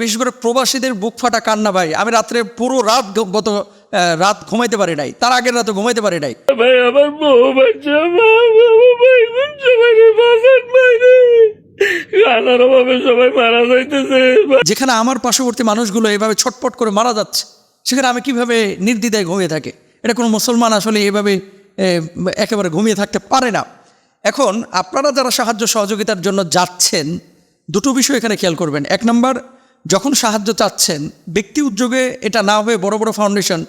বিশেষ করে প্রবাসীদের বুক ফাটা কান্না ভাই। আমি রাত্রে পুরো রাত গত রাত ঘুমাইতে পারি নাই। তার আগের রাতে ঘুমাইতে পারি নাই। ভাই আমার বউ বাচ্চা ভাই সবাই বাসার বাইরে খানার অভাবে সবাই মারা যাইতেছে যেখানে আমার পার্শ্ববর্তী মানুষগুলো এভাবে ছটপট করে মারা যাচ্ছে সেখানে আমি কীভাবে নির্দ্বিধায় ঘুমিয়ে থাকি? এটা কোনো মুসলমান আসলে এভাবে একেবারে ঘুমিয়ে থাকতে পারে না। এখন আপনারা যারা সাহায্য সহযোগিতার জন্য যাচ্ছেন দুটো বিষয় এখানে খেয়াল করবেন। এক নম্বর যখন সাহায্য চাচ্ছেন, ব্যক্তি উদ্যোগে এটা না হয়ে বড় বড় ফাউন্ডেশন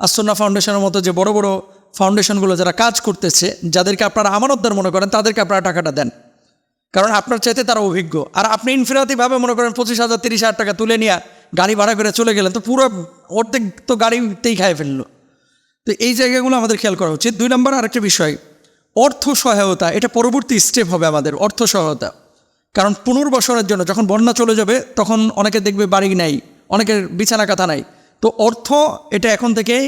আসন্না ফাউন্ডেশনের মতো যে বড় বড় ফাউন্ডেশনগুলো যারা কাজ করতেছে, যাদেরকে আপনারা আমানতদার মনে করেন, তাদেরকে আপনারা টাকাটা দেন। কারণ আপনার চাইতে তারা অভিজ্ঞ। আর আপনি ইনফিরাতিভাবে মনে করেন পঁচিশ হাজার, তিরিশ হাজার টাকা তুলে নিয়ে গাড়ি ভাড়া করে চলে গেলেন, তো পুরো অর্ধেক তো গাড়িতেই খায় ফেলল। তো এই জায়গাগুলো আমাদের খেয়াল করা উচিত। দুই নম্বর আরেকটা বিষয়, অর্থ সহায়তা, এটা পরবর্তী স্টেপ হবে আমাদের, অর্থ সহায়তা। কারণ পুনর্বাসনের জন্য যখন বন্যা চলে যাবে, তখন অনেকে দেখবে বাড়ি নাই, অনেকের বিছানা কাথা নাই। তো অর্থ এটা এখন থেকেই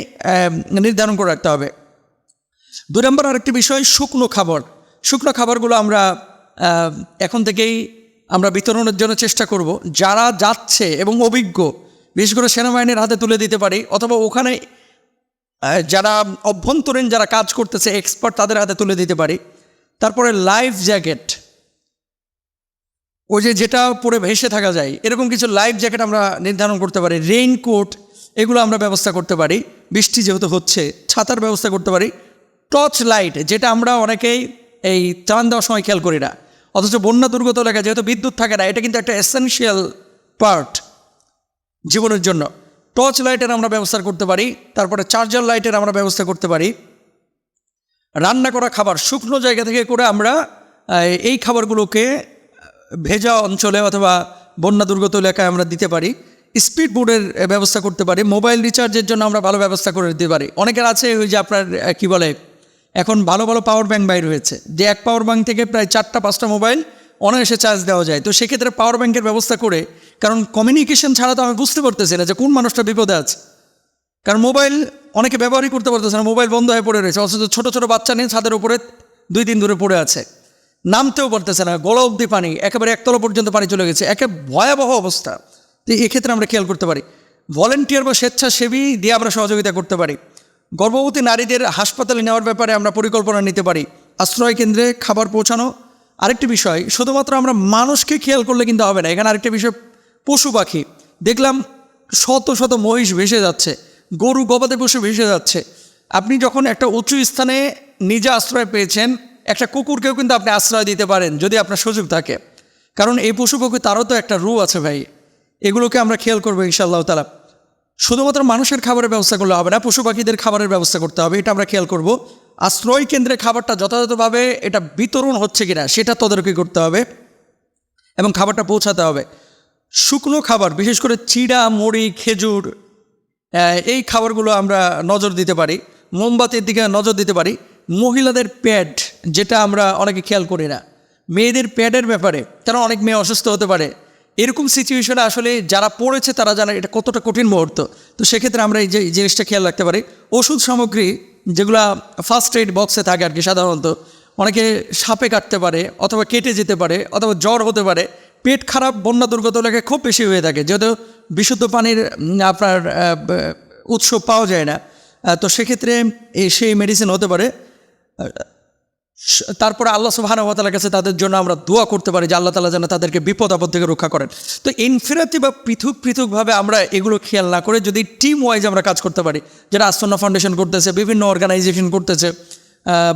নির্ধারণ করে রাখতে হবে। দুই নম্বর আরেকটি বিষয়, শুকনো খাবার। শুকনো খাবারগুলো আমরা এখন থেকেই আমরা বিতরণের জন্য চেষ্টা করব। যারা যাচ্ছে এবং অভিজ্ঞ, বিশেষ করে সেনাবাহিনীর হাতে তুলে দিতে পারি, অথবা ওখানে যারা অভ্যন্তরীণ যারা কাজ করতেছে এক্সপার্ট তাদের হাতে তুলে দিতে পারি। তারপরে লাইফ জ্যাকেট ওই যে যেটা পরে ভেসে থাকা যায়, এরকম কিছু লাইফ জ্যাকেট আমরা নির্ধারণ করতে পারি রেইনকোট এগুলো আমরা ব্যবস্থা করতে পারি, বৃষ্টি যেহেতু হচ্ছে, ছাতার ব্যবস্থা করতে পারি টর্চ লাইট যেটা আমরা অনেকেই এই চান দেওয়ার সময় খেয়াল করি না। অথচ বন্যা দুর্গত এলাকায় যেহেতু বিদ্যুৎ থাকে না, এটা কিন্তু একটা এসেনশিয়াল পার্ট জীবনের জন্য। টর্চ লাইটের আমরা ব্যবস্থা করতে পারি, তারপরে চার্জার লাইটের আমরা ব্যবস্থা করতে পারি। রান্না করা খাবার, শুকনো জায়গা থেকে করে আমরা এই খাবারগুলোকে ভেজা অঞ্চলে অথবা বন্যা দুর্গত এলাকায় আমরা দিতে পারি। স্পিড বোর্ডের ব্যবস্থা করতে পারি, মোবাইল রিচার্জের জন্য আমরা ভালো ব্যবস্থা করে দিতে পারি। অনেকের আছে ওই যে আপনার কি বলে, এখন ভালো ভালো পাওয়ার ব্যাঙ্ক বাইর হয়েছে। যে এক পাওয়ার ব্যাঙ্ক থেকে প্রায় চারটা পাঁচটা মোবাইল অনায়াসে চার্জ দেওয়া যায়। তো সেক্ষেত্রে পাওয়ার ব্যাঙ্কের ব্যবস্থা করে, কারণ কমিউনিকেশন ছাড়া তো আমি বুঝতে পারতেছি না যে কোন মানুষটা বিপদে আছে। কারণ মোবাইল অনেকে ব্যবহারই করতে পারতেছে না, মোবাইল বন্ধ হয়ে পড়ে রয়েছে, অথচ ছোটো ছোটো বাচ্চা নিয়ে ছাদের উপরে দুই দিন ধরে পড়ে আছে। নামতেও পারতেছে না, গলা অব্দি পানি, একেবারে একতলা পর্যন্ত পানি চলে গেছে, একে ভয়াবহ অবস্থা। তো এক্ষেত্রে আমরা খেয়াল করতে পারি, ভলেন্টিয়ার বা স্বেচ্ছাসেবী দিয়ে আমরা সহযোগিতা করতে পারি। গর্ভবতী নারীদের হাসপাতালে নেওয়ার ব্যাপারে আমরা পরিকল্পনা নিতে পারি, আশ্রয় কেন্দ্রে খাবার পৌঁছানো। আরেকটি বিষয়, শুধুমাত্র আমরা মানুষকে খেয়াল করলে কিন্তু হবে না, এখানে আরেকটি বিষয়, পশু পাখি। দেখলাম শত শত মহিষ ভেসে যাচ্ছে, গরু গবাদি পশু ভেসে যাচ্ছে। আপনি যখন একটা উঁচু স্থানে নিজে আশ্রয় পেয়েছেন একটা কুকুরকেও কিন্তু আপনি আশ্রয় দিতে পারেন যদি আপনার সুযোগ থাকে। কারণ এই পশু পাখি তারও তো একটা রু আছে ভাই। এগুলোকে আমরা খেয়াল করব ইনশাআল্লাহ তালা শুধুমাত্র মানুষের খাবারের ব্যবস্থা করলে হবে না পশু পাখিদের খাবারের ব্যবস্থা করতে হবে, এটা আমরা খেয়াল করব। আশ্রয় কেন্দ্রে খাবারটা যথাযথভাবে এটা বিতরণ হচ্ছে কিনা, সেটা তদারকি করতে হবে এবং খাবারটা পৌঁছাতে হবে। শুকনো খাবার, বিশেষ করে চিড়া, মুড়ি, খেজুর এই খাবারগুলো আমরা নজর দিতে পারি। মোমবাতির দিকে নজর দিতে পারি। মহিলাদের প্যাড, যেটা আমরা অনেকে খেয়াল করি না। মেয়েদের প্যাডের ব্যাপারে তারা অনেক মেয়ে অসুস্থ হতে পারে। এরকম সিচুয়েশনে আসলে যারা পড়েছে তারা জানে এটা কতটা কঠিন মুহূর্ত। তো সেক্ষেত্রে আমরা এই যে জিনিসটা খেয়াল রাখতে পারি। ওষুধ সামগ্রী যেগুলা ফার্স্ট এইড বক্সে থাকে আর কি সাধারণত, অনেকে সাপে কাটতে পারে অথবা কেটে যেতে পারে অথবা জ্বর হতে পারে। পেট খারাপ, বন্যা দুর্গত এলাকায় খুব বেশি হয়ে থাকে, যেহেতু বিশুদ্ধ পানির আপনার উৎস পাওয়া যায় না। তো সেক্ষেত্রে সেই মেডিসিন হতে পারে। তারপরে আল্লাহ সুবাহানুতালার কাছে তাদের জন্য আমরা দোয়া করতে পারি যে আল্লাহ তালা যেন তাদেরকে বিপদ আপদ থেকে রক্ষা করেন। তো ইনফিরাতি বা পৃথক পৃথকভাবে আমরা এগুলো খেয়াল না করে যদি টিম ওয়াইজ আমরা কাজ করতে পারি। যেটা আসন্না ফাউন্ডেশন করতেছে, বিভিন্ন অর্গানাইজেশন করতেছে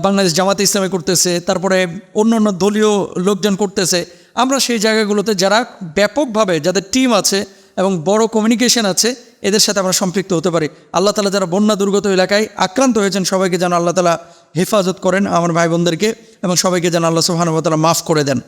বাংলাদেশ জামাতে ইসলামী করতেছে, তারপরে অন্য অন্য দলীয় লোকজন করতেছে, আমরা সেই জায়গাগুলোতে যারা ব্যাপকভাবে যাদের টিম আছে এবং বড় কমিউনিকেশন আছে এদের সাথে আমরা সম্পৃক্ত হতে পারি। আল্লাহ তালা যারা বন্যা দুর্গত এলাকায় আক্রান্ত হয়েছেন, সবাইকে যেন আল্লাহ তালা হেফাজত করেন, আমার ভাই বোনদেরকে এবং সবাইকে যেন আল্লাহ সুহানুবতালা মাফ করে দেন।